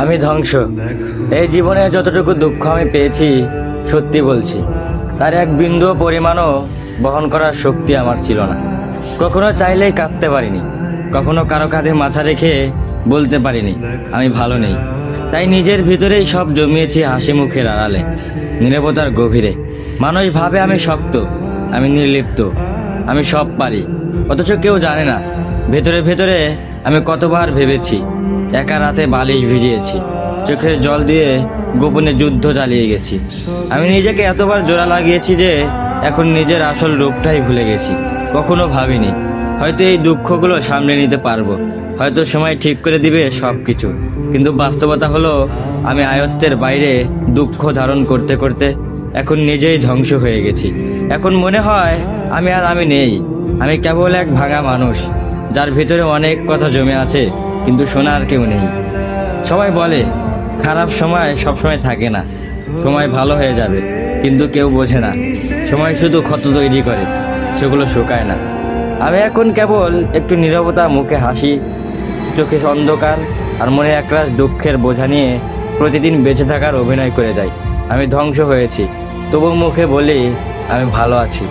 আমি ধ্বংস। এই জীবনে যতটুকু দুঃখ আমি পেয়েছি, সত্যি বলছি, তার এক বিন্দু পরিমাণও বহন করার শক্তি আমার ছিল না। কখনো চাইলেই কাঁদতে পারিনি, কখনো কারও কাঁধে মাথা রেখে বলতে পারিনি, আমি ভালো নেই। তাই নিজের ভিতরেই সব জমিয়েছি হাসি মুখের আড়ালে নিরাপত্তার গভীরে। মানুষ ভাবে আমি শক্ত, আমি নির্লিপ্ত, আমি সব পারি, অথচ কেউ জানে না, ভেতরে ভেতরে আমি কতবার ভেবেছি, একা রাতে বালিশ ভিজিয়েছি, চোখের জল দিয়ে গোপনে যুদ্ধ চালিয়ে গেছি। আমি নিজেকে এতবার জোড়া লাগিয়েছি যে এখন নিজের আসল রূপটাই ভুলে গেছি, কখনো ভাবিনি। হয়তো এই দুঃখগুলো সামলে নিতে পারব, হয়তো সময় ঠিক করে দিবে সব কিছু কিন্তু বাস্তবতা হলো, আমি আয়ত্তের বাইরে দুঃখ ধারণ করতে করতে এখন নিজেই ধ্বংস হয়ে গেছি। এখন মনে হয়, আমি আর আমি নেই, আমি কেবল এক ভাঙা মানুষ। যার ভিতরে অনেক কথা জমে আছে, কিন্তু শোনার কেউ নেই। সবাই বলে, খারাপ সময় সবসময় থাকে না। সময় ভালো হয়ে যাবে, কিন্তু কেউ বোঝে না। সময় শুধু ক্ষত তৈরি করে, সেগুলো শুকায় না। আমি এখন কেবল একটু নীরবতা, মুখে হাসি, চোখে অন্ধকার, আর মনে একরাশ দুঃখের বোঝা নিয়ে প্রতিদিন বেঁচে থাকার অভিনয় করে যাই। আমি ধ্বংস হয়েছি, তবু মুখে বলি, আমি ভালো আছি।